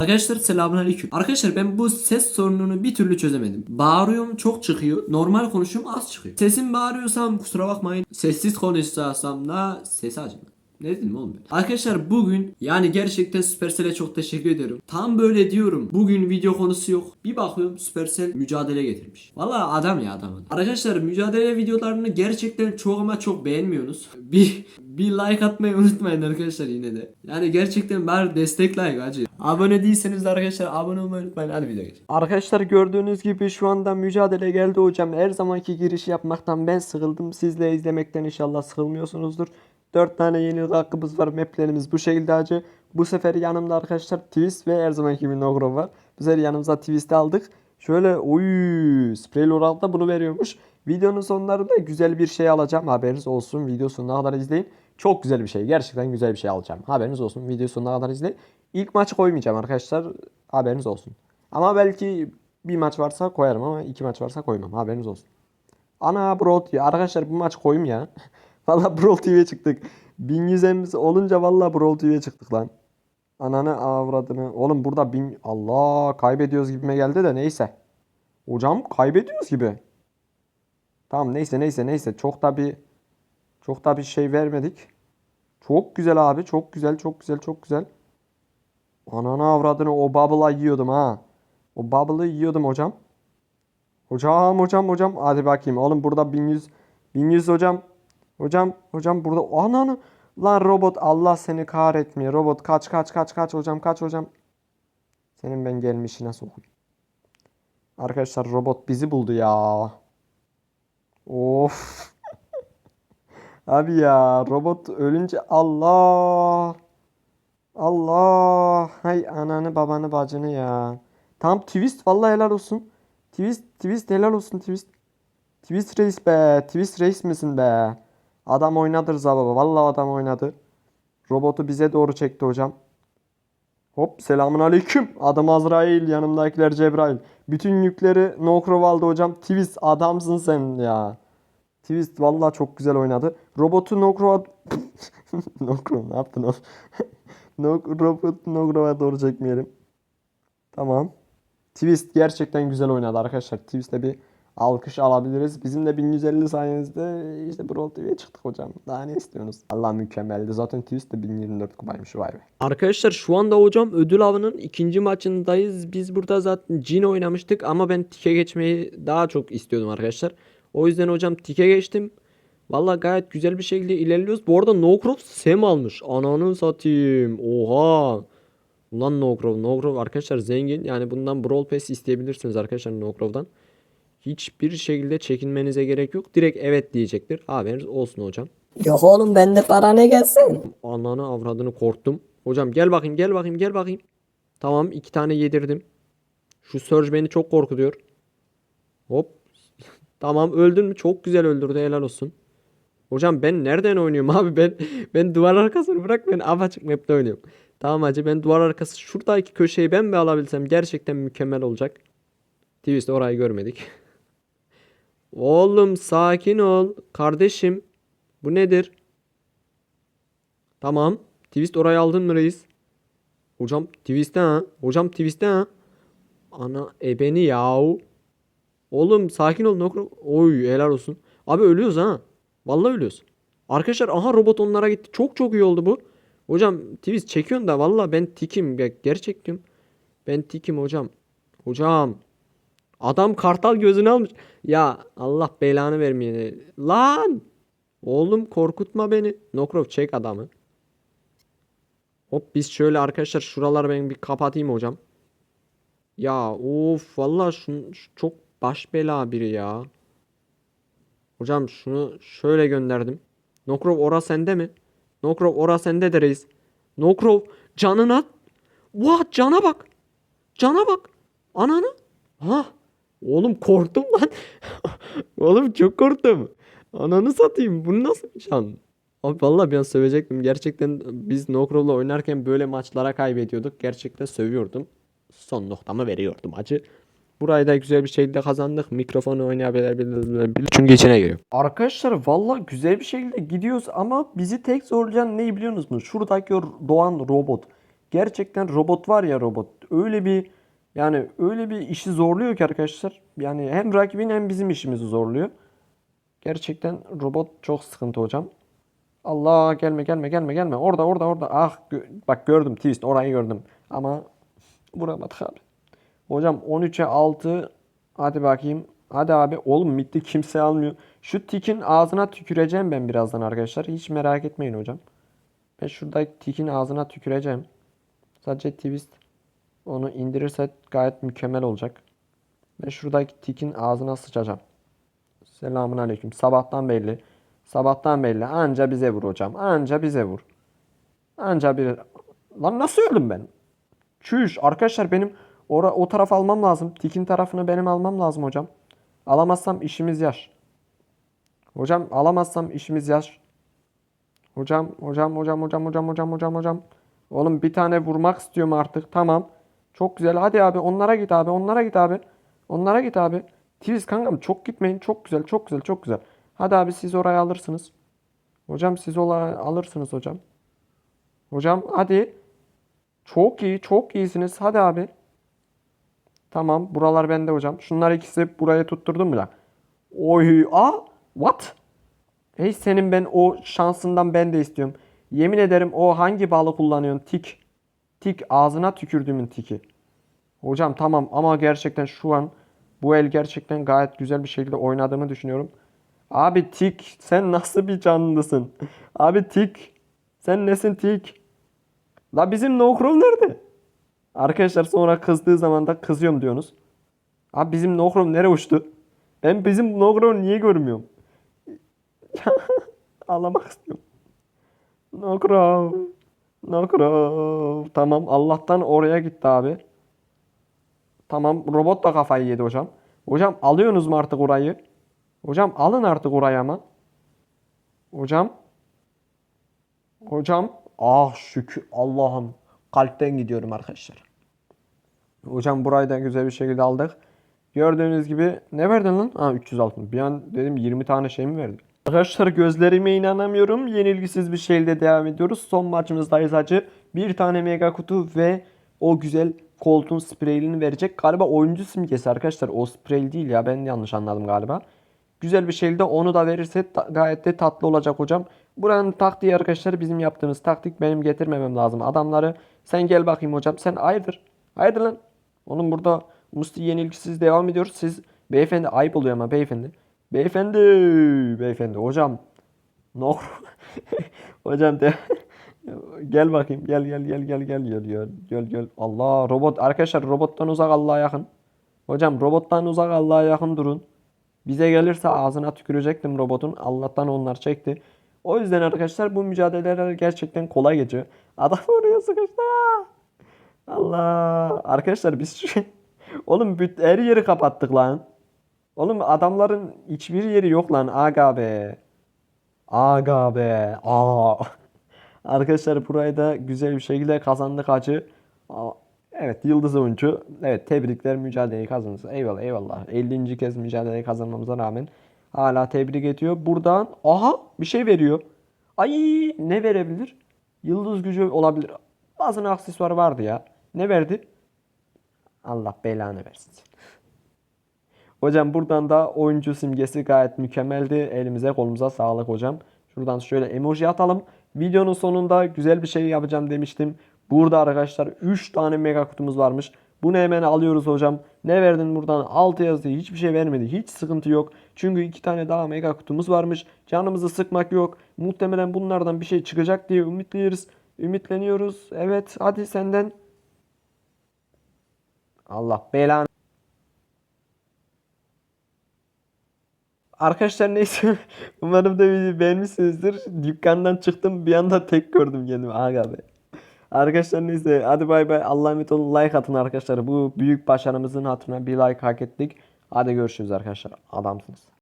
Arkadaşlar selamünaleyküm. Arkadaşlar ben bu ses sorununu bir türlü çözemedim. Bağırıyorum çok çıkıyor. Normal konuşuyorum az çıkıyor. Sesim bağırıyorsam kusura bakmayın. Sessiz konuşsam da sesi acıma. Ne dedim oğlum ben? Arkadaşlar bugün yani gerçekten Supercell'e çok teşekkür ediyorum. Tam böyle diyorum. Bugün video konusu yok. Bir bakıyorum Supercell mücadele getirmiş. Valla adam ya adam. Arkadaşlar mücadele videolarını gerçekten çok ama çok beğenmiyorsunuz. Bir bir like atmayı unutmayın arkadaşlar yine de. Yani gerçekten bari destek like acı. Abone değilseniz de arkadaşlar abone olmayı unutmayın. Hadi video geçelim. Arkadaşlar gördüğünüz gibi şu anda mücadele geldi hocam. Her zamanki girişi yapmaktan ben sıkıldım. Siz izlemekten inşallah sıkılmıyorsunuzdur. 4 tane yeni hakkımız var. Maplerimiz bu şekilde acı. Bu sefer yanımda arkadaşlar Twist ve her zamanki gibi Nogro var. Bu sefer yanımıza Twist'i aldık. Şöyle oy sprey olarak da bunu veriyormuş. Videonun sonlarında güzel bir şey alacağım. Haberiniz olsun. Video sonuna kadar izleyin. Çok güzel bir şey. Gerçekten güzel bir şey alacağım. Haberiniz olsun. Video sonuna kadar izleyin. İlk maçı koymayacağım arkadaşlar. Haberiniz olsun. Ama belki bir maç varsa koyarım ama iki maç varsa koymam. Haberiniz olsun. Ana TV. Arkadaşlar bu maç koyayım ya. Valla Brawl TV'ye çıktık. 1100'imiz olunca valla Brawl TV'ye çıktık lan. Ananı avradını. Oğlum burada bin... Allah kaybediyoruz gibime geldi de neyse. Hocam kaybediyoruz gibi. Tamam neyse neyse neyse. Çok da bir... Çok da bir şey vermedik. Çok güzel abi. Çok güzel çok güzel çok güzel. Ananı avradını o bubble'a yiyordum ha. O bubble'ı yiyordum hocam. Hocam hocam hocam. Hadi bakayım. Oğlum burada 1100 1100 hocam. Hocam hocam burada ananı lan robot Allah seni kahretmiyor. Robot kaç kaç kaç kaç hocam kaç hocam. Senin ben gelmişine sokayım. Arkadaşlar robot bizi buldu ya. Of. Abi ya robot ölünce Allah. Allah. Hay ananı babanı bacını ya. Tam twist vallahi helal olsun. Twist twist helal olsun twist. Twist reis be. Twist reis misin be? Adam oynadı Rıza baba. Vallahi adam oynadı. Robotu bize doğru çekti hocam. Hop selamun aleyküm. Adam Azrail yanımdakiler Cebrail. Bütün yükleri Nokrov aldı hocam. Twist adamsın sen ya. Twist vallahi çok güzel oynadı. Robotu Nokrov Nokrov ne yaptın oğlum? Nok robot Nogrov'a doğru çekmeyelim. Tamam. Twist gerçekten güzel oynadı arkadaşlar. Twist'e bir alkış alabiliriz. Bizim de 1150 sayenizde işte Brawl TV'ye çıktık hocam. Daha ne istiyorsunuz? Allah mükemmeldi. Zaten Twist de 1024 kupaymış vay be. Arkadaşlar şu anda hocam ödül avının ikinci maçındayız. Biz burada zaten Jin oynamıştık ama ben tike geçmeyi daha çok istiyordum arkadaşlar. O yüzden hocam tike geçtim. Valla gayet güzel bir şekilde ilerliyoruz. Bu arada No Crop Sam almış. Ananı satayım. Oha. Ulan No Crop. No Crop arkadaşlar zengin. Yani bundan Brawl Pass isteyebilirsiniz arkadaşlar No Crop'dan. Hiçbir şekilde çekinmenize gerek yok. Direkt evet diyecektir. Haberiniz olsun hocam. Yok oğlum bende para ne gelsin? Ananı avradını korktum. Hocam gel bakayım gel bakayım gel bakayım. Tamam iki tane yedirdim. Şu Surge beni çok korkutuyor. Hop. tamam öldün mü? Çok güzel öldürdü helal olsun. Hocam ben nereden oynuyorum abi ben ben duvar arkasını bırak ben apaçık map'te oynuyorum. Tamam hacı ben duvar arkası şuradaki köşeyi ben mi alabilsem gerçekten mükemmel olacak. Twist orayı görmedik. Oğlum sakin ol kardeşim. Bu nedir? Tamam. Twist orayı aldın mı reis? Hocam twist'te ha. Hocam twist'te ha. Ana ebeni yahu. Oğlum sakin ol. Nokro. Oy helal olsun. Abi ölüyoruz ha. Vallahi ölüyoruz. Arkadaşlar aha robot onlara gitti. Çok çok iyi oldu bu. Hocam twist çekiyorsun da vallahi ben tikim. Gerçek. Ben tikim hocam. Hocam. Adam kartal gözünü almış. Ya Allah belanı vermeye. Lan. Oğlum korkutma beni. Nokrov çek adamı. Hop biz şöyle arkadaşlar şuraları ben bir kapatayım hocam. Ya of vallahi şunu şu çok baş bela biri ya. Hocam şunu şöyle gönderdim. Nokrov ora sende mi? Nokrov ora sende de reis. Nokrov canına. What cana bak. Cana bak. Ananı. Ha. Oğlum korktum lan. Oğlum çok korktum. Ananı satayım. Bu nasıl bir can? Abi vallahi ben sövecektim. Gerçekten biz Nokrov'la oynarken böyle maçlara kaybediyorduk. Gerçekten sövüyordum. Son noktamı veriyordum acı. Burayı da güzel bir şekilde kazandık. Mikrofonu oynayabilir. Çünkü içine giriyor. Arkadaşlar vallahi güzel bir şekilde gidiyoruz ama bizi tek zorlayan ne biliyor musunuz? Şuradaki doğan robot. Gerçekten robot var ya robot. öyle bir yani öyle bir işi zorluyor ki arkadaşlar. Yani hem rakibin hem bizim işimizi zorluyor. Gerçekten robot çok sıkıntı hocam. Allah gelme gelme gelme gelme. Orada orada orada. Ah gö- bak gördüm twist orayı gördüm. Ama vuramadık abi. Hocam 13'e 6. Hadi bakayım. Hadi abi. Oğlum midde kimse almıyor. Şu tikin ağzına tüküreceğim ben birazdan arkadaşlar. Hiç merak etmeyin hocam. Ben şuradaki tikin ağzına tüküreceğim. Sadece twist onu indirirse gayet mükemmel olacak. Ben şuradaki tikin ağzına sıçacağım. Selamun aleyküm. Sabahtan belli. Sabahtan belli. Anca bize vur hocam. Anca bize vur. Anca bir... Lan nasıl öldüm ben? Çüş. Arkadaşlar benim ora, o taraf almam lazım. Tikin tarafını benim almam lazım hocam. Alamazsam işimiz yaş. Hocam alamazsam işimiz yaş. Hocam, hocam, hocam, hocam, hocam, hocam, hocam, hocam. Oğlum bir tane vurmak istiyorum artık. Tamam. Çok güzel. Hadi abi onlara git abi. Onlara git abi. Onlara git abi. Twist kankam çok gitmeyin. Çok güzel, çok güzel, çok güzel. Hadi abi siz oraya alırsınız. Hocam siz oraya alırsınız hocam. Hocam hadi. Çok iyi, çok iyisiniz. Hadi abi. Tamam, buralar bende hocam. Şunlar ikisi buraya tutturdum lan? Oy, a, what? Hey senin ben o şansından ben de istiyorum. Yemin ederim o hangi balı kullanıyorsun? Tik. Tik ağzına tükürdüğümün tiki. Hocam tamam ama gerçekten şu an bu el gerçekten gayet güzel bir şekilde oynadığımı düşünüyorum. Abi tik sen nasıl bir canlısın? Abi tik sen nesin tik? La bizim No nerede? Arkadaşlar sonra kızdığı zaman da kızıyorum diyorsunuz. Abi bizim No Crow nereye uçtu? Ben bizim No niye görmüyorum? Ağlamak istiyorum. No Crow. Tamam Allah'tan oraya gitti abi. Tamam robot da kafayı yedi hocam. Hocam alıyorsunuz mu artık orayı? Hocam alın artık orayı ama. Hocam. Hocam. Ah şükür Allah'ım. Kalpten gidiyorum arkadaşlar. Hocam burayı da güzel bir şekilde aldık. Gördüğünüz gibi ne verdin lan? Ha 300 altın. Bir an dedim 20 tane şey mi verdi? Arkadaşlar gözlerime inanamıyorum. Yenilgisiz bir şekilde devam ediyoruz. Son maçımızdayız acı. Bir tane mega kutu ve o güzel koltuğun spreylini verecek. Galiba oyuncu simgesi arkadaşlar. O sprey değil ya. Ben yanlış anladım galiba. Güzel bir şekilde onu da verirse gayet de tatlı olacak hocam. Buranın taktiği arkadaşlar bizim yaptığımız taktik benim getirmemem lazım. Adamları sen gel bakayım hocam. Sen hayırdır? Hayırdır lan? Onun burada Musti yenilgisiz devam ediyoruz. Siz beyefendi ayıp oluyor ama beyefendi. Beyefendi, beyefendi hocam. No. hocam de gel bakayım gel gel gel gel gel diyor diyor. Gel gel. Allah robot arkadaşlar robottan uzak Allah'a yakın. Hocam robottan uzak Allah'a yakın durun. Bize gelirse ağzına tükürecektim robotun. Allah'tan onlar çekti. O yüzden arkadaşlar bu mücadeleler gerçekten kolay geçiyor. Adam oraya sıkıştı. Allah. Arkadaşlar biz şu... Oğlum her yeri kapattık lan. Oğlum adamların hiçbir yeri yok lan. Aga be. Aga be. Aa. Arkadaşlar burayı da güzel bir şekilde kazandık acı. Evet yıldız oyuncu. Evet tebrikler mücadeleyi kazandınız. Eyvallah eyvallah. 50. kez mücadeleyi kazanmamıza rağmen hala tebrik ediyor. Buradan aha bir şey veriyor. Ay ne verebilir? Yıldız gücü olabilir. Bazı aksesuar vardı ya. Ne verdi? Allah belanı versin. Hocam buradan da oyuncu simgesi gayet mükemmeldi. Elimize kolumuza sağlık hocam. Şuradan şöyle emoji atalım. Videonun sonunda güzel bir şey yapacağım demiştim. Burada arkadaşlar 3 tane mega kutumuz varmış. Bunu hemen alıyoruz hocam. Ne verdin buradan? 6 yazdı. Hiçbir şey vermedi. Hiç sıkıntı yok. Çünkü 2 tane daha mega kutumuz varmış. Canımızı sıkmak yok. Muhtemelen bunlardan bir şey çıkacak diye ümitliyoruz. Ümitleniyoruz. Evet hadi senden. Allah belanı. Arkadaşlar neyse umarım da videoyu beğenmişsinizdir. Dükkandan çıktım bir anda tek gördüm kendimi aga be. Arkadaşlar neyse hadi bay bay Allah'a emanet olun like atın arkadaşlar. Bu büyük başarımızın hatırına bir like hak ettik. Hadi görüşürüz arkadaşlar adamsınız.